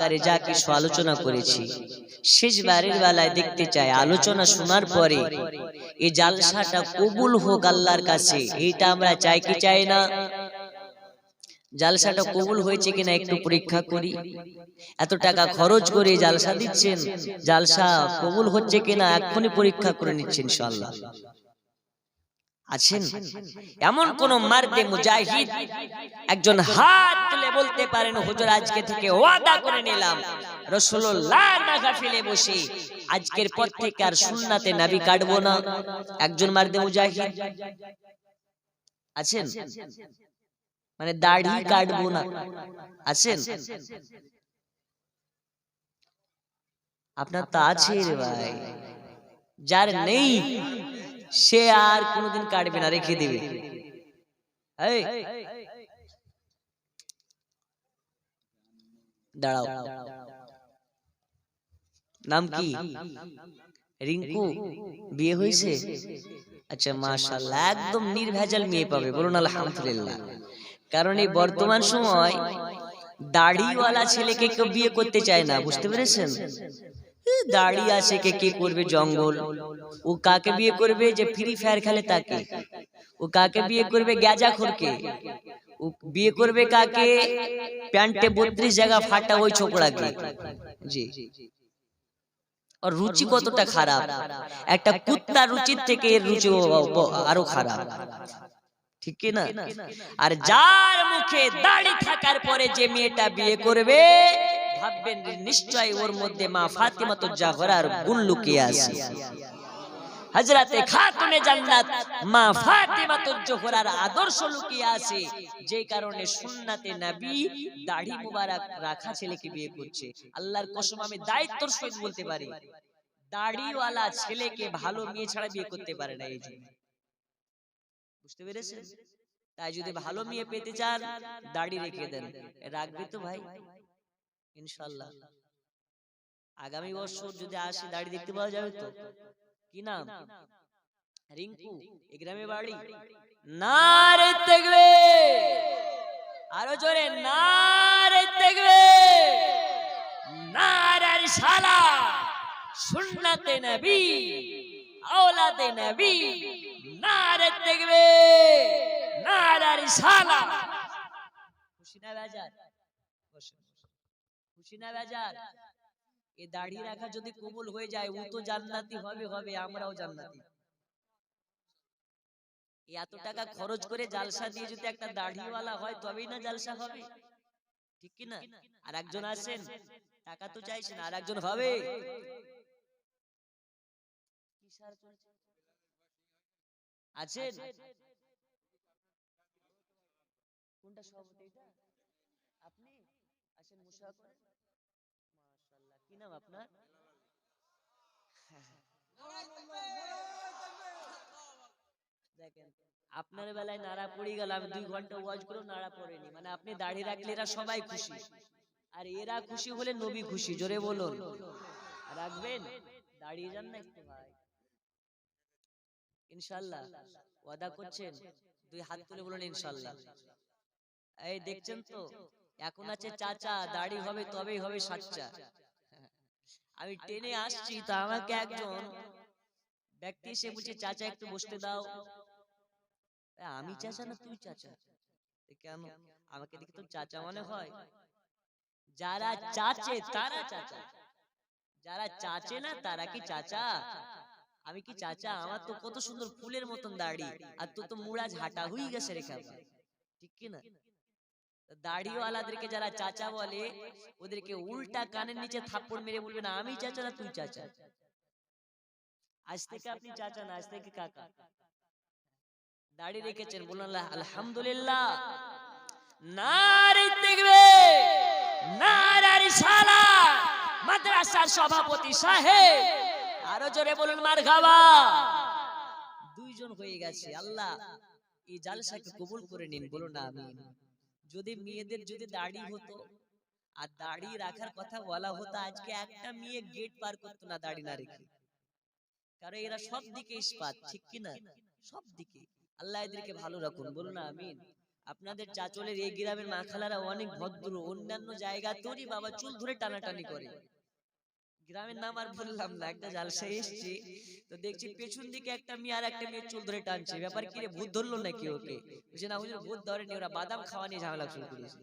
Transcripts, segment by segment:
আকারে যা কিছু আলোচনা করেছি। শেষ বারের বেলায় দেখতে চাই, আলোচনা শোনার পরে এই জালসাটা কবুল হোক আল্লাহর কাছে এইটা আমরা চাই কি চাই না? জালসাটা কবুল হয়েছে কিনা একটু পরীক্ষা করি। এত টাকা খরচ করে জালসা দিচ্ছেন, জালসা কবুল হচ্ছে কিনা এক্ষুনি পরীক্ষা করে নিচ্ছেন, ইনশাআল্লাহ। আছেন এমন কোন মার্দে মুজাহিদ একজন হাত তুলে বলতে পারেন হুজুর আজকে থেকে ওয়াদা করে নিলাম। রাসূলুল্লাহ মাহফিলে বসে। আজকের পর থেকে আর সুন্নাতে নাবি কাটবো না। একজন মার্দে মুজাহিদ আছেন? মানে দাড়ি কাটবো না। আছেন? আপনার তো আছে রে ভাই। যার নেই সে আর কোনোদিন কাটবে না, রেখে দিবে। দাঁড়াও। নাম কি? রিঙ্কু। বিয়ে হয়েছে? আচ্ছা মাশাআল্লাহ, একদম নির্ভেজাল মেয়ে পাবে। বলুন, আলহামদুলিল্লাহ। কারণ এই বর্তমান সময় দাড়িওয়ালা ছেলেকে কেউ বিয়ে করতে চায় না, বুঝতে পেরেছেন? দাড়ি আছে কে কে করবে জঙ্গল? ও কাকে বিয়ে করবে যে ফ্রি ফায়ার খেলে তাকে? ও কাকে বিয়ে করবে গ্যাজা খোরকে ও বিয়ে করবে কাকে? প্যান্টে বত্রিশ জায়গা ফাটা ওই ছোকরাকে জি। আর রুচি কতটা খারাপ? একটা কুত্তা রুচির থেকে এর রুচি আরও খারাপ। ঠিক কি না? আর যার মুখে দাড়ি থাকার পরে যে মেয়েটা বিয়ে করবে ভাববেন নিশ্চয় ওর মধ্যে মা ফাতিমা তো জাহরার গুণ লুকিয়ে আছে। খাতুনে জান্নাত মা জোহরার আদর্শ লুকিয়ে আছে। যে কারণে সুন্নাতে নবী দাড়ি মুবারক রাখা ছেলেকে বিয়ে করছে। আল্লাহর কসম আমি দায়িত্বর সহিত বলতে পারি। দাড়িওয়ালা ছেলেকে ভালো মেয়ে ছাড়া বিয়ে করতে পারে না এই জন্য। বুঝতে পেরেছেন? তাই যদি ভালো মেয়ে পেতে চান দাড়ি রেখে দেন। রাখবে তো ভাই। ইনশাল্লাহ। আগামী বছর যদি আসি দাড়ি দেখতে পাওয়া যাবে তো? কি নাম? রিঙ্কু এ গ্রামে বাড়ি। নারে দেখবে আরও জোরে নারে দেখবে নারার শালা সুন্নাতে নবী আওলাদে নবী নারে দেখবে নারার শালা খুশি না বেজার বসে খুশি না বেজার এ দাড়ি রাখা যদি কবুল হয়ে যায়, ও তো জান্নাতি হবে হবে, আমরাও জান্নাতি। এত টাকা খরচ করে জালসা দিয়ে যদি একটা দাড়িওয়ালা হয়, তবেই না জালসা হবে। ঠিক কি না আর একজন আছেন, টাকা তো চাইছেন, আর একজন হবে? আছেন? কোনটা সভাপতি আপনি? আছেন মুশা করে মাশাআল্লাহ কি নাম আপনার? দেখেন, আপনার বেলায় নাড়া পড়ে গেল, আমি দুই ঘণ্টা ওয়াজ করেও নাড়া পড়েনি। মানে আপনি দাড়ি রাখলে এরা সবাই খুশি। আর এরা খুশি হলে নবী খুশি, জোরে বলুন। রাখবেন? দাঁড়িয়ে যান না একটু ভাই। ইনশাল্লাহ। ওয়াদা করছেন? দুই হাত তুলে বলুন, ইনশাল্লাহ। এই দেখছেন তো? এখন আছে চাচা, দাড়ি হবে, তবেই হবে সাচ্চা। আমি টেনে আসছি তা আমাকে একজন ব্যক্তি এসে বলছে চাচা একটু বসতে দাও। আমি চাচা না তুই চাচা? কেন আমাকে দেখে তো চাচা মনে হয়? যারা চাচে তারা চাচা। যারা চাচে না তারা কি চাচা? আমি কি চাচা? আমার তো কত সুন্দর ফুলের মতন দাড়ি। আর তো তো মুড়া ঝাঁটা হয়ে গেছে রেখা ঠিক কি না? তো দাড়িওয়ালাদেরকে যারা চাচা বলে ওদেরকে উল্টা কানের নিচে থাপ্পড় মেরে বলবে না আমি চাচা না তুই চাচা। আজ থেকে আপনি চাচা না আজ থেকে কাকা। দাড়ি রেখেছেন বলুন আলহামদুলিল্লাহ। নারী দেখবে নারার শালা মাদ্রাসার সভাপতি সাহেব আরও জোরে বলুন মার খাবা দুইজন হয়ে গেছে আল্লাহ এই জালসাকে কবুল করে নিন বলুন না যদি মেয়েদের যদি দাড়ি হতো আর দাড়ি রাখার কথা বলা হতো আজকে একটা মেয়ে গেট পার করতো না দাড়ি না রেখে। কারণ এরা সব দিকে ইস্পাত ঠিক কিনা? সব দিকে। আল্লাহ এদেরকে ভালো রাখুন বলুন আমিন। আপনাদের চাচলের এই গ্রামের মাখালারা অনেক ভদ্র অন্যান্য জায়গা তোরই বাবা চুল ধরে টানাটানি করে। গ্রামের নাম আর বললাম না একটা জালসায় এসছি। তো দেখছি পেছন দিকে একটা মেয়ে আর একটা মেয়ে চুল ধরে টানছে। ব্যাপার কি রে ভূত ধরলো নাকি ওকে? বলছে না হুজুর ভূত ধরেনি ওরা বাদাম খাওয়া নিয়ে ঝামেলা শুরু করেছে।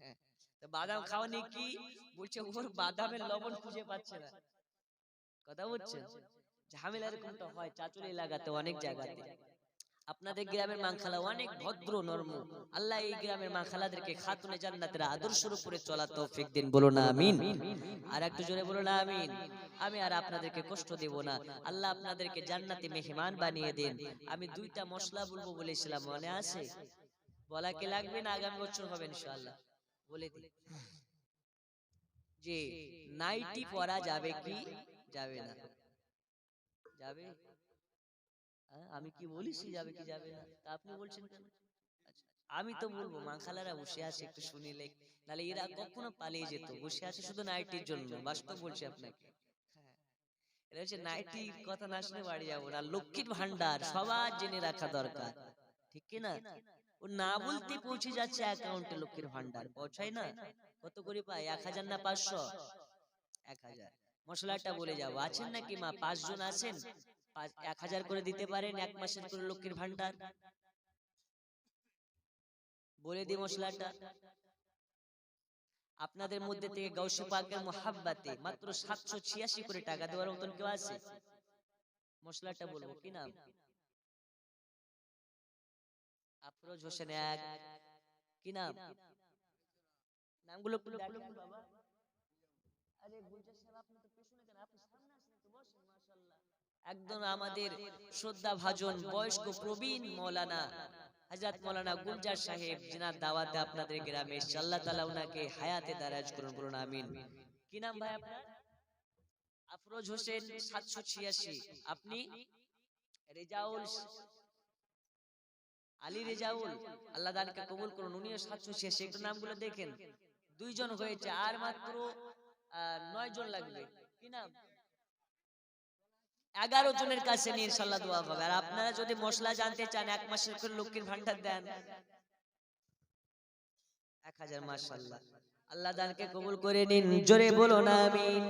হ্যাঁ তো বাদাম খাওয়া নিয়ে কি বলছে ওর বাদামের লবণ খুঁজে পাচ্ছে না। কথা বলছেন ঝামেলা এরকমটা হয় চাচুল এলাকাতে অনেক জায়গাতে। আপনাদের গ্রামের মাংখালা অনেক ভদ্র নর্ম। আল্লাহ এই গ্রামের মাংখালাদেরকে খাতুনে জান্নাতের আদর্শের উপরে চলা তৌফিক দিন। বলো না আমিন। আর একটু জোরে বলো না আমিন। আমি আর আপনাদেরকে কষ্ট দেব না। আল্লাহ আপনাদেরকে জান্নাতে মেহমান বানিয়ে দেন। আমি দুইটা মশলা বলব বলেছিলাম মনে আছে? বলা কি লাগবে না আগামী বছর হবে ইনশাআল্লাহ? বলে দিই। যে নাইটি পরা যাবে কি? যাবে না। যাবে? আমি কি বলিস যাবে কি যাবে না? তা আপনি বলছেন কেন? আচ্ছা, আমি তো বলব মাখালারা বসে আছে একটু শুনিলে। নালে এরা কখনো পালিয়ে যেত বসে আছে শুধু নাইটির জন্য বাস্তব বলছি আপনাকে। হ্যাঁ। এটা হচ্ছে নাইটির কথা না শুনে বাড়ি যাব না। লক্ষ্মীর ভান্ডার সবার জেনে রাখা দরকার। ঠিক কি না? ও না বলতে পৌঁছে যাচ্ছে অ্যাকাউন্টে লক্ষ্মীর ভান্ডার পৌঁছায় না? কত করে পায় এক হাজার না পাঁচশো। এক হাজার। মশলাটা বলে যাব। আছেন নাকি মা পাঁচজন আছেন এক হাজার করে দিতে পারেন এক মাসের করে লক্ষ্মীর ভান্ডার বলে দি মশলাটা। আপনাদের মধ্যে থেকে গৌসে পাকের মোহাব্বাতে মাত্র সাতশো ছিয়াশি করে টাকা দেওয়ার মতন কেউ আছে? মশলাটা বলব কি নাম আফরোজ হোসেন এক। কি নাম নামগুলো একটু দেখেন। বাবা। আরে গুলজার সাহেব আপনি তো পেছনে কেন আপনি সামনে আসেন একটু বসেন মাশাআল্লাহ একদম আমাদের শ্রদ্ধা ভাজন বয়স্ক প্রবীণ মৌলানা হযরত মৌলানা গুলজার সাহেব জিনার দাওয়াতে আপনাদের গ্রামে আল্লাহ তাআলা উনাকে হায়াতে দারাজ করুন বলুন আমিন। কি নাম ভাই আপনার? আফরোজ হোসেন 786 আপনি? রেজাউল আলী রেজাউল। আল্লাহ দানকে কবুল করুন উনিও 786 একটু নামগুলো দেখেন। দুইজন হয়েছে আর মাত্র আহ, নয় জন লাগবে। কি নাম? এগারো জনের কাছে নিয়ে ইনশাল্লাহ দোয়া হবে আর আপনারা যদি মশলা জানতে চান এক মাসের করে লক্ষ্মীর ভান্ডার দেন। এক হাজার মাসাল্লাহ আল্লাহ দানকে কবুল করে নিন। জোরে বলো না আমিন।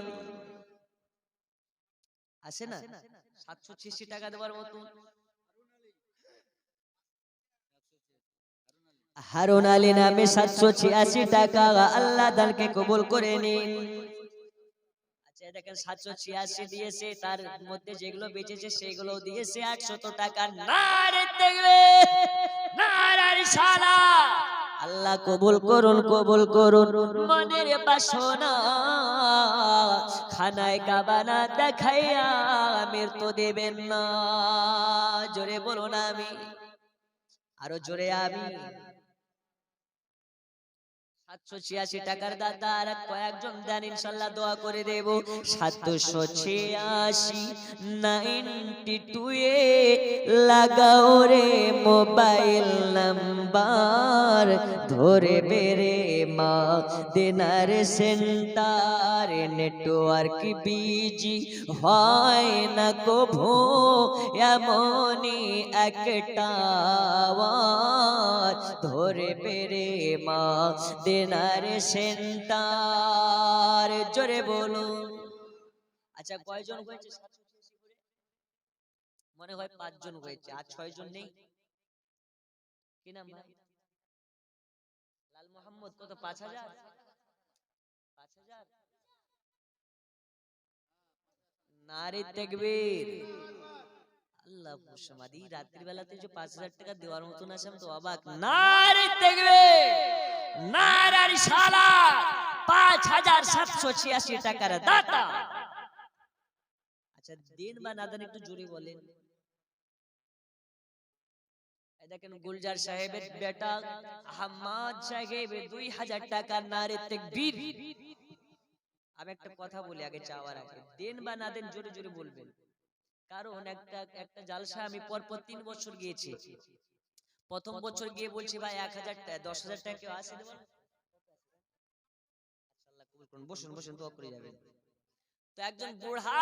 আছে না? সাতশো ছিয়াশি টাকা দেওয়ার মতন হারুন আলী নামে সাতশো ছিয়াশি টাকা। আল্লাহ দানকে কবুল করে নিন। দেখেন সাতশো ছিয়াশি দিয়েছে তার মধ্যে যেগুলো বেঁচেছে সেগুলো দিয়েছে আটশত টাকা শালা। আল্লাহ কবুল করুন কবুল করুন। মনের বাসনা খানায় কাবানা দেখাইয়া মৃত্যু দেবেন না। জোরে বলুন আমি। আরও জোরে আমি। ছিয়াশি টাকার দাদা আর কয়েকজন দেন ইনশাল্লাহ দোয়া করে দেব। সাতশো ছিয়াশি নাইনটি টু এ লাগাও রে মোবাইল নাম্বার। ধরে বেরে মা দেনার সেন্টার। নেটওয়ার্ক বিজি হয় না কভো। এমনই একটা ধরে বেরে মা দেনার সেন্টার জোরে বলুন। আচ্ছা কয়জন হয়েছে? মনে হয় পাঁচজন হয়েছে, আর ছয় জন নেই? কি নাম ভাই? লাল মোহাম্মদ, কত, পাঁচ হাজার? পাঁচ হাজার? নারে তেকবীর। আল্লাহ সমাধি রাত্রি বেলাতে যে পাঁচ হাজার টাকা দেওয়ার মতন আছে, আমি তো অবাক। নারে তেকবীর! শালা, পাঁচ হাজার সাতশো ছিয়াশি টাকার দাতা। আচ্ছা দিন বা একটু বলেন। দেখেন, গুলজার সাহেবের বেটা সাহেব, দুই হাজার নারে আমি একটা কথা বলি আগে চাওয়ার আগে। দেন বা না দেন জোরে জোরে বলবেন। কারণ একটা একটা জালসা আমি পরপর তিন বছর গিয়েছি। প্রথম বছর গিয়ে বলছি ভাই এক হাজার টাকা দশ হাজার টাকা কেউ আসে দেবো। বসুন বসুন দোয়া করে যাবেন তো একজন বুড়া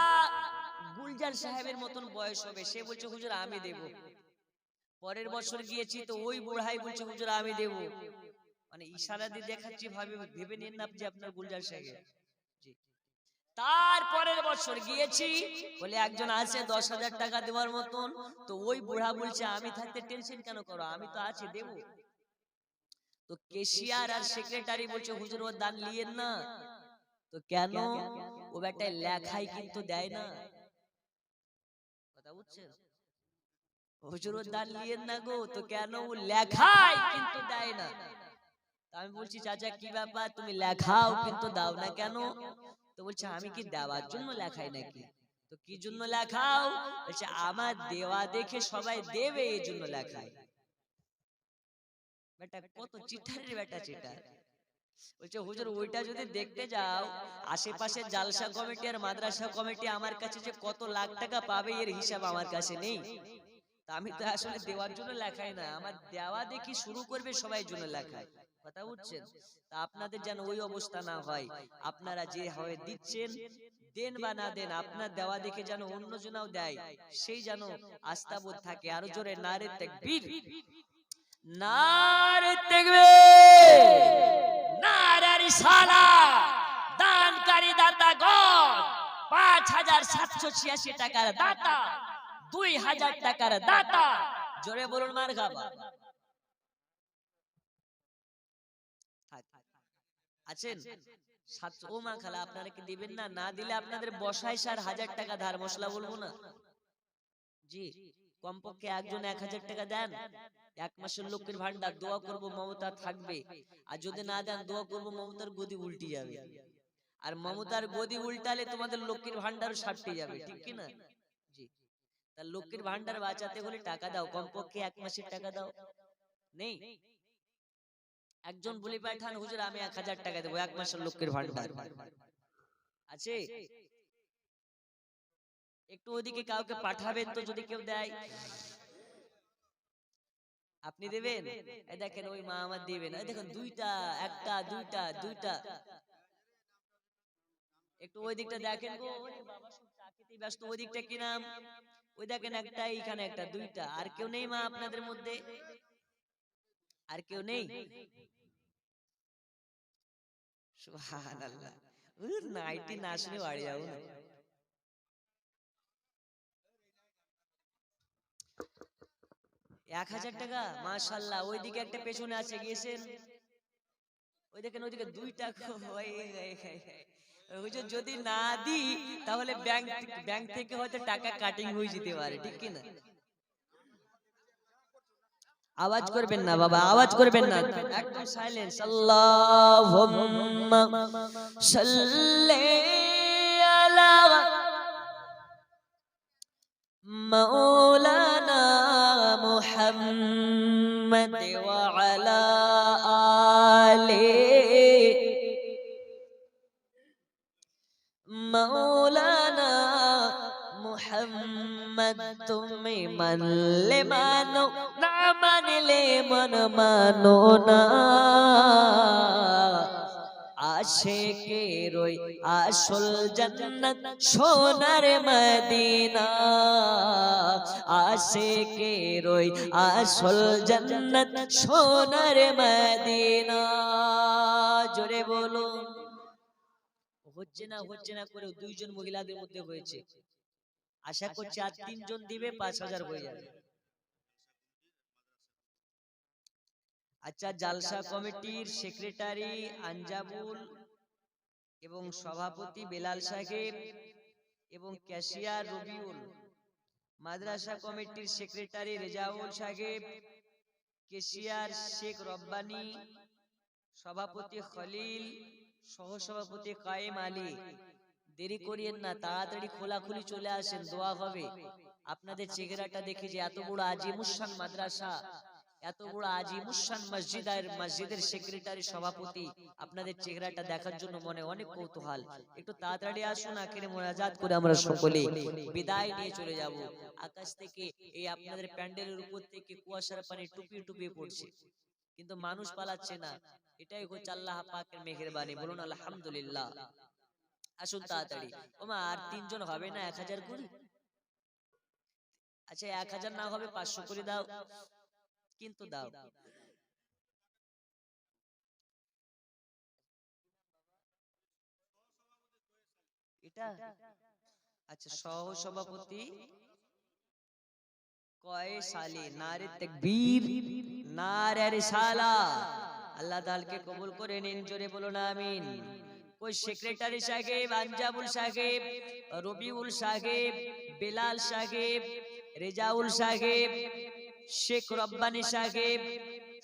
গুলজার সাহেবের মতন বয়স হবে সে বলছে হুজুর আমি দেব পরের বছর গিয়েছি তো ওই বুড়াই বলছে হুজুর আমি দেব মানে ইশারা দিয়ে দেখাচ্ছি ভাবে ভেবে নিন না যে আপনার গুলজার সাহেব তারপরের বছর গিয়েছি বলে একজন আছে দশ হাজার টাকা দেওয়ার মতন। তো ওই বুড়া বলছে আমি থাকতে টেনশন কেন করো? আমি তো আছি দেব। তো কেশিয়ার আর সেক্রেটারি বলছে হুজুর ও দান লিয়েন না। তো কেন? ও বেটায় লেখাই কিন্তু দেয় না। কথা বুঝছেন? হুজুর ও দান লিয়েন না গো তো কেন ও লেখাই কিন্তু দেয় না? আমি বলছি চাচা কি ব্যাপার? তুমি লেখাও কিন্তু দাও না কেন? তো বলছে আমি কি দেওয়ার জন্য লেখাই নাকি? তো কি জন্য লেখাও? বলছে আমার দেওয়া দেখে সবাই দেবে এই জন্য লেখাই। বেটা কত চিঠারের বেটা। চিঠার বলছে হুজুর ওইটা যদি দেখতে যাও আশেপাশে জালসা কমিটি আর মাদ্রাসা কমিটি আমার কাছে যে কত লাখ টাকা পাবে এর হিসাব আমার কাছে নেই। তা আমি তো আসলে দেওয়ার জন্য লেখাই না। আমার দেওয়া দেখি শুরু করবে সবাই জন্য লেখায়। কথা বুঝছেন তা আপনাদের যেন ওই অবস্থা না হয়। আপনারা যে হয় দিচ্ছেন দেন বা না দেন আপনার দেওয়া দেখে যেন অন্য জনাও দেয়। সেই যেন আস্থাবোধ থাকে। আরও জোরে নারে তাকবীর। নারে তাকবীর। নারে রিসালা। দানকারী দাতা গণ। পাঁচ হাজার সাতশো ছিয়াশি টাকার দাতা। দুই হাজার টাকার দাতা। জোরে বলুন মার খাবা আছেন? সাতশো ও মা খালা আপনারা কি দিবেন না? না দিলে আপনাদের বসায় সার হাজার টাকা ধার মশলা বলব না? জি কমপক্ষে একজন এক হাজার টাকা দেন। এক মাসের লোকের ভান্ডার দোয়া করব মমতা থাকবে। আর যদি না দেন দোয়া করব মমতার গদি উল্টে যাবে। আর মমতার গদি উল্টালে তোমাদের লক্ষ্মীর ভান্ডার সারতে যাবে ঠিক কি না? জি তা লক্ষ্মীর ভান্ডার বাঁচাতে হলে টাকা দাও কমপক্ষে এক মাসের টাকা দাও। নেই। একজন বলি পাঠান হুজুর আমি এক হাজার টাকা দেবো এক মাসের লক্ষ্মীর ভান্ডার আছে? একটু ওদিকে কাউকে পাঠাবেন তো যদি কেউ দেয়। আপনি দেবেন? দেখেন ওই মা আমার দেবেন। দেখেন দুইটা একটা দুইটা দুইটা। একটু ওই দিকটা দেখেন গো। ব্যস্ত ওই দিকটা কি নাম? ওই দেখেন একটা এইখানে একটা দুইটা। আর কেউ নেই মা আপনাদের মধ্যে? আর কেউ নেই? সুবহানাল্লাহ। উর নাইটি না শুনে বাড়ি যাব। না এক হাজার টাকা? মাশাল্লাহ ওইদিকে একটা পেছনে আছে গিয়েছেন? ওই দেখেন ওইদিকে দুইটা হুজুর যদি না দি তাহলে ব্যাংক ব্যাংক থেকে হয়তো টাকা কাটিং হয়ে যেতে পারে ঠিক কি না আওয়াজ করবেন না বাবা আওয়াজ করবেন না। একদম সাইলেন্স আল্লাহুম্মা সাল্লি আলা মাওলানা মুহাম্মদ ওয়া আলা আলি মাওলানা মোহাম্মদ, তুমি মানলে মানো না, মানলে মন মানো না। আশেকে রই আসল জান্নাত সোনার মদিনা। আশেকে রই আসল জান্নাত সোনার মদিনা। জোরে বলুন। হচ্ছে না হচ্ছে না করে দুইজন মহিলাদের মধ্যে হয়েছে। আশা করছি আর তিনজন দিবে পাঁচ হাজার হয়ে যাবে। আচ্ছা জালসা কমিটির সেক্রেটারি আঞ্জাবুল এবং সভাপতি বেলাল সাহেব এবং ক্যাশিয়ার রবিউল। মাদ্রাসা কমিটির সেক্রেটারি রেজাউল সাহেব কেশিয়ার শেখ রব্বানি সভাপতি খলিল সহসভাপতি কায়েম আলী। দেরি করিয়েন না তাড়াতাড়ি খোলাখুলি চলে আসেন দোয়া হবে। আপনাদের চেহারাটা দেখে যে এত বড় আজিমুসান মাদ্রাসা এত বড় আজিমুসান মসজিদ আর মসজিদের সেক্রেটারি সভাপতি আপনাদের চেহারাটা দেখার জন্য মনে অনেক কৌতূহল। একটু তাড়াতাড়ি আসুন আখেরে মোনাজাত করে আমরা সকলে বিদায় নিয়ে চলে যাব। আকাশ থেকে এই আপনাদের প্যান্ডেলের উপর থেকে কুয়াশার পানি টুপিয়ে টুপিয়ে পড়ছে। কিন্তু মানুষ পালাচ্ছে না। এটাই হচ্ছে আল্লাহ পাকের মেহেরবানি। বলুন আলহামদুলিল্লাহ আসুন তাড়াতাড়ি। ওমা আর তিনজন হবে না এক হাজার করে আচ্ছা এক হাজার না হবে পাঁচশো করে দাও। কিন্তু দাও। এটা? আচ্ছা সহ সভাপতি কয় সালে? নারে তাকবীর। নারে রিসালা। আল্লাহ তাআলাকে কবুল করে নিন জোরে বলুন আমিন। কোই সেক্রেটারি সাহেব আঞ্জাবুল সাহেব রবিউল সাহেব বেলাল সাহেব রেজাউল সাহেব শেখ রব্বানি সাহেব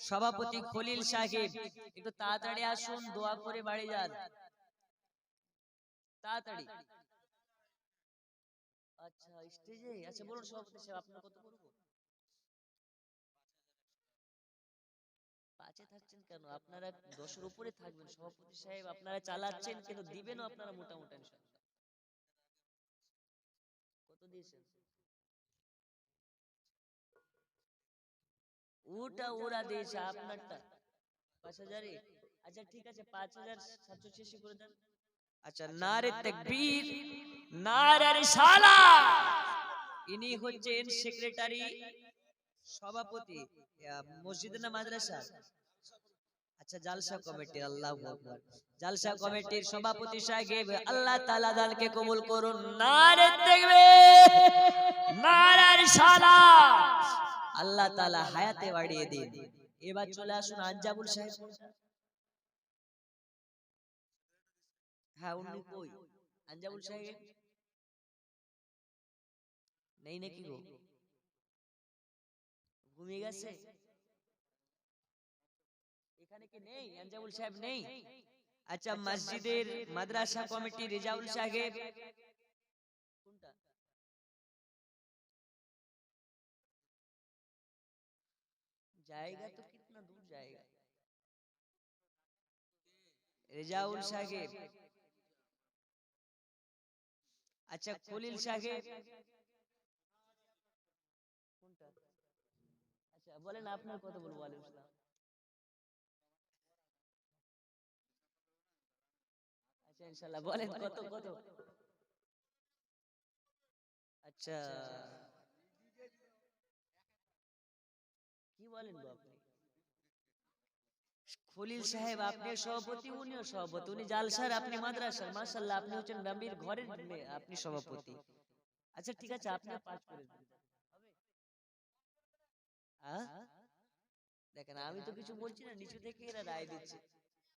সভাপতি খলিল সাহেব। একটু তাড়াতাড়ি আসুন দোয়া করে বাড়ি যান। তাড়াতাড়ি। আচ্ছা স্টেজে? আচ্ছা বলুন সভাপতি সাহেব আপনার কত বলব পাঁচে থাকছেন কেন? আপনারা দশের উপরে থাকবেন। সভাপতি সাহেব আপনারা চালাচ্ছেন কিন্তু দিবেনও আপনারা মোটামুটি কত দিয়েছেন? ওটা ওরা দিয়েছে আপনারটা। পাঁচ হাজারে? আচ্ছা ঠিক আছে পাঁচ হাজার সাতশো ছিয়াশি করে দেন। আচ্ছা নারে তাকবীর নারে রিসালা ইনি হচ্ছেন সেক্রেটারি সভাপতি মসজিদ না মাদ্রাসা? আচ্ছা জালসা কমিটি আল্লাহু জালসা কমিটির সভাপতি সাহেব আল্লাহ দানকে কবুল করুন। নারে রিসালা আল্লাহ তাআলা হায়াতে বাড়িয়ে দিন। এবার চলে আসুন আঞ্জাবুল সাহেব। হ্যাঁ উনি কই? আঞ্জাবুল সাহেব? নেই নাকি গো? ঘুমিয়ে গেছে? কি নেই আঞ্জাবুল সাহেব নেই। আচ্ছা মসজিদের মাদ্রাসা কমিটি রেজাউল সাহেব। কোনটা? জায়গা তো কিতনা দূর জায়গা। রেজাউল সাহেব। আচ্ছা খলিল সাহেব। কোনটা? আচ্ছা বলেন আপনার কথা বলব আলিম আচ্ছা ইনশাল্লাহ বলেন কত কত আচ্ছা। কি বলেন আপনি? খলিল সাহেব আপনি সভাপতি উনিও সভাপতি। উনি জালসার আপনি মাদ্রাসার। মাশাল্লাহ আপনি হচ্ছেন নবীর ঘরের আপনি সভাপতি। আচ্ছা ঠিক আছে আপনি পাঁচ করে দিন? দেখেন আমি তো কিছু বলছি না নিচু থেকে এরা রায় দিচ্ছে।